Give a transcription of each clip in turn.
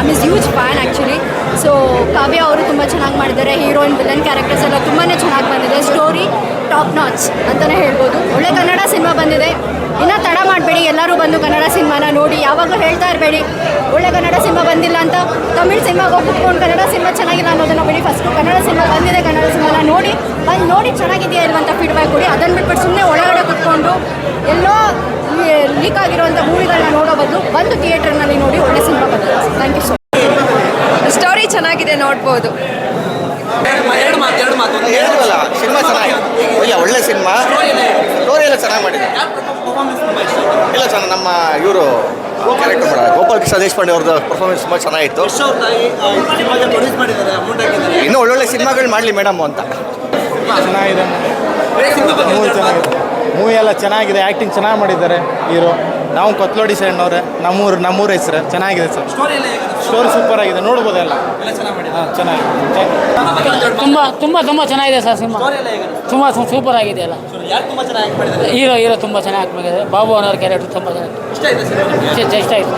I is huge fan actually so Kavya ಅವರು ತುಂಬ ಚೆನ್ನಾಗಿ ಮಾಡಿದ್ದಾರೆ. ಹೀರೋಯಿನ್ ವಿಲನ್ ಕ್ಯಾರೆಕ್ಟರ್ಸ್ ಎಲ್ಲ ತುಂಬಾ ಚೆನ್ನಾಗಿ ಬಂದಿದೆ. ಸ್ಟೋರಿ ಟಾಪ್ ನಾಚ್ ಅಂತಲೇ ಹೇಳ್ಬೋದು. ಒಳ್ಳೆ ಕನ್ನಡ ಸಿನಿಮಾ ಬಂದಿದೆ. ಇನ್ನೂ ತಡ ಮಾಡಬೇಡಿ. ಎಲ್ಲರೂ ಬಂದು ಕನ್ನಡ ಸಿನಿಮಾನ ನೋಡಿ. ಯಾವಾಗಲೂ ಹೇಳ್ತಾ ಇರಬೇಡಿ. ಒಳ್ಳೆ ಕನ್ನಡ ಸಿನಿಮಾ ಬಂದಿಲ್ಲ ಅಂತ ತಮಿಳ್ ಸಿನಿಮಾಗೆ ಹೋಗಿ ಕುತ್ಕೊಂಡು ಕನ್ನಡ ಸಿನಿಮಾ ಚೆನ್ನಾಗಿಲ್ಲ ಅನ್ನೋದನ್ನು ಬಿಡಿ. ಫಸ್ಟು ಕನ್ನಡ ಸಿನಿಮಾ ಬಂದಿದೆ. ಕನ್ನಡ ಸಿನಿಮಾನ ನೋಡಿ. ಬಂದು ನೋಡಿ ಚೆನ್ನಾಗಿದೆಯಾ ಇಲ್ವಂತ ಫೀಡ್ಬ್ಯಾಕ್ ಕೊಡಿ. ಅದನ್ನು ಬಿಟ್ಬಿಟ್ಟು ಸುಮ್ಮನೆ ಒಳಗಡೆ ಕುತ್ಕೊಂಡು ಎಲ್ಲೋ ಲೀಕ್ ಆಗಿರುವಂಥ ಮೂವಿಗಳನ್ನ ನೋಡೋ ಬದಲು ಬಂದು ಥಿಯೇಟರ್ನಲ್ಲಿ ನೋಡಿ ಒಳ್ಳೆ ಸಿನಿಮಾ ಬರ್ತದೆ ಥ್ಯಾಂಕ್ ಯು ಸೊ ಸ್ಟೋರಿ ಚೆನ್ನಾಗಿದೆ ನೋಡ್ಬೋದು. ಎರಡು ಮಾತು ಎರಡು ಮಾತು. ಒಂದು ಸಿನಿಮಾ ಚೆನ್ನಾಗಿದೆ. ಇಲ್ಲ ಒಳ್ಳೆ ಸಿನಿಮಾ? ಸ್ಟೋರಿ ಎಲ್ಲ ಚೆನ್ನಾಗಿ ಮಾಡಿದೆ. ಇಲ್ಲ ಚೆನ್ನಾಗಿ ನಮ್ಮ ಇವರು ಕ್ಯಾರೆಕ್ಟರ್ ಮಾಡ ಗೋಪಾಲ್ ಕೃಷ್ಣ ದೇಶಪಾಂಡೆ ಅವ್ರದ್ದು ಪರ್ಫಾರ್ಮೆನ್ಸ್ ತುಂಬ ಚೆನ್ನಾಗಿತ್ತು. ಇನ್ನೂ ಒಳ್ಳೊಳ್ಳೆ ಸಿನಿಮಾಗಳು ಮಾಡಲಿ ಮೇಡಮ್ ಅಂತ. ಚೆನ್ನಾಗಿದೆ. ಮೂವಿ ಎಲ್ಲ ಚೆನ್ನಾಗಿದೆ ಆ್ಯಕ್ಟಿಂಗ್ ಚೆನ್ನಾಗಿ ಮಾಡಿದ್ದಾರೆ ಹೀರೋ. ನಾವು ಕೊತ್ಲೋಡಿ ಸೈಡ್ನವ್ರೆ ನಮ್ಮೂರು ನಮ್ಮೂರ ಹೆಸರು. ಚೆನ್ನಾಗಿದೆ ಸರ್. ಸ್ಟೋರಿ ಎಲ್ಲ ಸೂಪರ್ ಆಗಿದೆ. ನೋಡ್ಬೋದು ಎಲ್ಲ. ಚೆನ್ನಾಗಿ ಮಾಡಿದ್ದಾರೆ. ಹಾಂ ಚೆನ್ನಾಗಿದೆ. ತುಂಬ ತುಂಬ ತುಂಬ ಚೆನ್ನಾಗಿದೆ ಸರ್ ಸಿನಿಮಾ. ಎಲ್ಲ ತುಂಬ ಸೂಪರ್ ಆಗಿದೆ ಅಲ್ಲ ಯಾರು ತುಂಬ ಚೆನ್ನಾಗಿ ಆಕ್ಟ್ ಮಾಡಿದ್ದಾರೆ? ಹೀರೋ ಹೀರೋ ತುಂಬ ಚೆನ್ನಾಗಿ ಮಾಡಿದ್ದಾರೆ. ಬಾಬು ಅನ್ನೋರ ಕ್ಯಾರೆಕ್ಟರ್ ತುಂಬ ಚೆನ್ನಾಗಿ ಇಷ್ಟ ಆಯ್ತು ಸಿನಿಮಾ ಇಷ್ಟ ಆಯಿತು.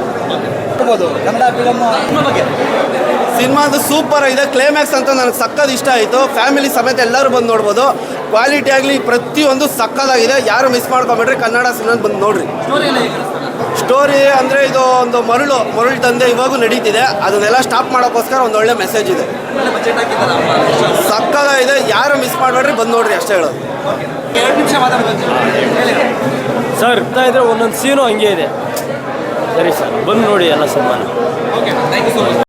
ಕನ್ನಡ ಫಿಲಮ್ ಸಿನಿಮಾ ಬಗ್ಗೆ? ಸಿನಿಮಾದು ಸೂಪರ್ ಆಗಿದೆ. ಕ್ಲೈಮ್ಯಾಕ್ಸ್ ಅಂತ ನನಗೆ ಸಕ್ಕತ್ ಇಷ್ಟ ಆಯಿತು. ಫ್ಯಾಮಿಲಿ ಸಮೇತ ಎಲ್ಲರೂ ಬಂದು ನೋಡ್ಬೋದು. ಕ್ವಾಲಿಟಿ ಆಗಲಿ ಪ್ರತಿಯೊಂದು ಸಕ್ಕದಾಗಿದೆ ಯಾರು ಮಿಸ್ ಮಾಡ್ಕೊಬೇಡ್ರಿ ಕನ್ನಡ ಸಿನಿಮಾ ಬಂದು ನೋಡ್ರಿ. ಸ್ಟೋರಿ ಅಂದರೆ ಇದು ಒಂದು ಮರಳು ಮರಳು ತಂದೆ ಇವಾಗೂ ನಡೀತಿದೆ. ಅದನ್ನೆಲ್ಲ ಸ್ಟಾಪ್ ಮಾಡೋಕ್ಕೋಸ್ಕರ ಒಂದು ಒಳ್ಳೆ ಮೆಸೇಜ್ ಇದೆ. ಸಕ್ಕದಾಗಿದೆ ಯಾರು ಮಿಸ್ ಮಾಡಬೇಡ್ರಿ ಬಂದು ನೋಡ್ರಿ ಅಷ್ಟೇ ಹೇಳೋದು. ಸರ್ ಇರ್ತಾ ಇದ್ರೆ ಒಂದೊಂದು ಸೀನು ಹಂಗೆ ಇದೆ. ಸರಿ ಸರ್ ಬಂದು ನೋಡಿ ಎಲ್ಲ ಸಿನಿಮಾನ. Okay thank you so much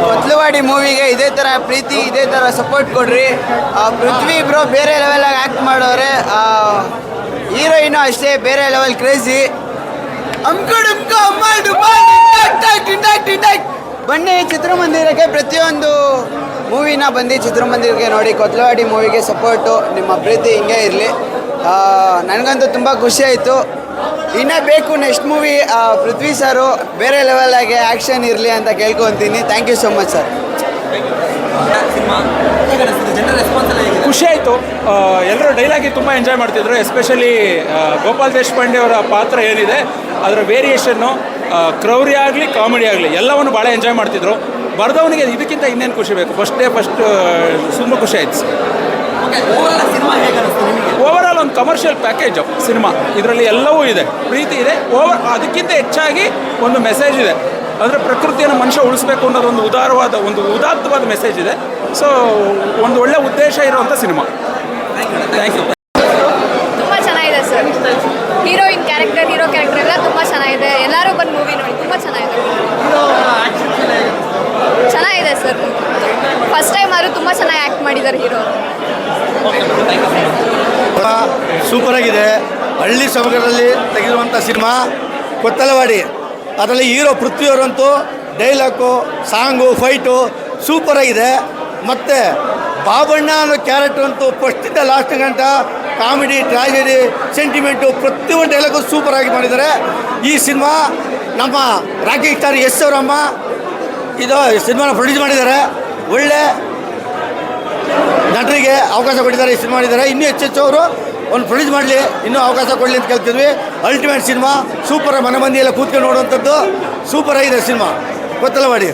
Kothalavadi ಮೂವಿಗೆ ಇದೇ ಥರ ಪ್ರೀತಿ, ಇದೇ ಥರ ಸಪೋರ್ಟ್ ಕೊಡ್ರಿ. ಪೃಥ್ವಿ ಬ್ರೋ ಬೇರೆ ಲೆವೆಲಾಗಿ ಆ್ಯಕ್ಟ್ ಮಾಡೋರೆ. ಹೀರೋಯಿನು ಅಷ್ಟೇ, ಬೇರೆ ಲೆವೆಲ್ ಕ್ರೇಜಿ ಬನ್ನಿ ಚಿತ್ರಮಂದಿರಕ್ಕೆ, ಪ್ರತಿಯೊಂದು ಮೂವಿನ ಬಂದು ಚಿತ್ರಮಂದಿರಕ್ಕೆ ನೋಡಿ. ಕೊತ್ಲವಾಡಿ ಮೂವಿಗೆ ಸಪೋರ್ಟು ನಿಮ್ಮ ಪ್ರೀತಿ ಹಿಂಗೆ ಇರಲಿ. ನನಗಂತೂ ತುಂಬ ಖುಷಿ ಆಯಿತು. ಇನ್ನೂ ಬೇಕು ನೆಕ್ಸ್ಟ್ ಮೂವಿ ಪೃಥ್ವಿ ಸರು ಬೇರೆ ಲೆವೆಲಾಗೆ ಆ್ಯಕ್ಷನ್ ಇರಲಿ ಅಂತ ಕೇಳ್ಕೊತೀನಿ. Thank you so much sir cinema ಹೇಗೆ ಅನಿಸ್ತಿದೆ ಜನರ ರೆಸ್ಪಾನ್ಸ್ ಎಲ್ಲ ಹೇಗಿದೆ. ಖುಷಿ ಆಯಿತು. ಎಲ್ಲರೂ ಡೈಲಾಗಿ ತುಂಬ ಎಂಜಾಯ್ ಮಾಡ್ತಿದ್ರು. ಎಸ್ಪೆಷಲಿ ಗೋಪಾಲ್ ದೇಶಪಾಂಡೆ ಅವರ ಪಾತ್ರ ಏನಿದೆ ಅದರ ವೇರಿಯೇಷನ್ನು ಕ್ರೌರಿ ಆಗಲಿ ಕಾಮಿಡಿ ಆಗಲಿ ಎಲ್ಲವನ್ನು ಭಾಳ ಎಂಜಾಯ್ ಮಾಡ್ತಿದ್ರು. ಬರೆದವನಿಗೆ ಇದಕ್ಕಿಂತ ಇನ್ನೇನು ಖುಷಿ ಬೇಕು? ಫಸ್ಟ್ ಡೇ ಫಸ್ಟ್ ತುಂಬ ಖುಷಿ ಆಯ್ತು. ಓಕೆ ಆಲ್ ಒಂದು ಕಮರ್ಷಿಯಲ್ ಪ್ಯಾಕೇಜ್ ಸಿನಿಮಾ ಇದರಲ್ಲಿ ಎಲ್ಲವೂ ಇದೆ. ಪ್ರೀತಿ ಇದೆ. ಓವರ್ ಅದಕ್ಕಿಂತ ಹೆಚ್ಚಾಗಿ ಒಂದು ಮೆಸೇಜ್ ಇದೆ. ಅಂದರೆ ಪ್ರಕೃತಿಯನ್ನು ಮನುಷ್ಯ ಉಳಿಸ್ಬೇಕು ಅನ್ನೋದು ಒಂದು ಉದಾರವಾದ ಒಂದು ಉದಾತ್ತವಾದ ಮೆಸೇಜ್ ಇದೆ. ಸೊ ಒಂದು ಒಳ್ಳೆ ಉದ್ದೇಶ ಇರುವಂಥ ಸಿನಿಮಾ ಥ್ಯಾಂಕ್ ಯು ತುಂಬ ಚೆನ್ನಾಗಿದೆ sir. Heroine character hero character ಎಲ್ಲ ತುಂಬ ಚೆನ್ನಾಗಿದೆ. ಎಲ್ಲರೂ ಬಂದು ಮೂವಿ ನೋಡಿ ತುಂಬ ಚೆನ್ನಾಗಿದೆ. ಚೆನ್ನಾಗಿದೆ ಸರ್. ಫಸ್ಟ್ ಟೈಮ್ ಅವರು ತುಂಬ ಚೆನ್ನಾಗಿ ಆ್ಯಕ್ಟ್ ಮಾಡಿದ್ದಾರೆ ಹೀರೋ ಸೂಪರ್ ಆಗಿದೆ. ಹಳ್ಳಿ ಸಮಗ್ರದಲ್ಲಿ ತೆಗೆದಿರುವಂಥ ಸಿನಿಮಾ ಕೊತ್ತಲವಾಡಿ. ಅದರಲ್ಲಿ ಹೀರೋ ಪೃಥ್ವಿಯವರಂತೂ ಡೈಲಾಗು, ಸಾಂಗು, ಫೈಟು ಸೂಪರ್ ಆಗಿದೆ ಮತ್ತು ಬಾಬಣ್ಣ ಅನ್ನೋ ಕ್ಯಾರೆಕ್ಟರ್ ಅಂತೂ ಫಸ್ಟಿಂದ ಲಾಸ್ಟ್ ಗಂಟ ಕಾಮಿಡಿ ಟ್ರಾಜಿಡಿ ಸೆಂಟಿಮೆಂಟು ಪ್ರತಿಯೊಂದು ಡೈಲಾಗು ಸೂಪರ್ ಆಗಿ ಮಾಡಿದ್ದಾರೆ. ಈ ಸಿನಿಮಾ ನಮ್ಮ ರಾಕಿ ಸ್ಟಾರ್ ಎಸ್ ಅವರಮ್ಮ, ಇದು ಸಿನಿಮಾನ ಪ್ರೊಡ್ಯೂಸ್ ಮಾಡಿದ್ದಾರೆ. ಒಳ್ಳೆ ನಟರಿಗೆ ಅವಕಾಶ ಕೊಟ್ಟಿದ್ದಾರೆ ಈ ಸಿನಿಮಾ ಮಾಡಿದ್ದಾರೆ. ಇನ್ನೂ ಹೆಚ್ಚೆಚ್ಚು ಅವರು ಒಂದು ಪ್ರೊಡ್ಯೂಸ್ ಮಾಡಲಿ, ಇನ್ನೂ ಅವಕಾಶ ಕೊಡಲಿ ಅಂತ ಕೇಳ್ತಿದ್ವಿ. ಅಲ್ಟಿಮೇಟ್ ಸಿನಿಮಾ ಸೂಪರ್ ಮನೆ ಮಂದಿ ಎಲ್ಲ ಕೂತ್ಕೊಂಡು ನೋಡುವಂಥದ್ದು. ಸೂಪರ್ ಆಗಿದೆ ಸಿನಿಮಾ. ಗೊತ್ತಲ್ಲ ಮಾಡಿ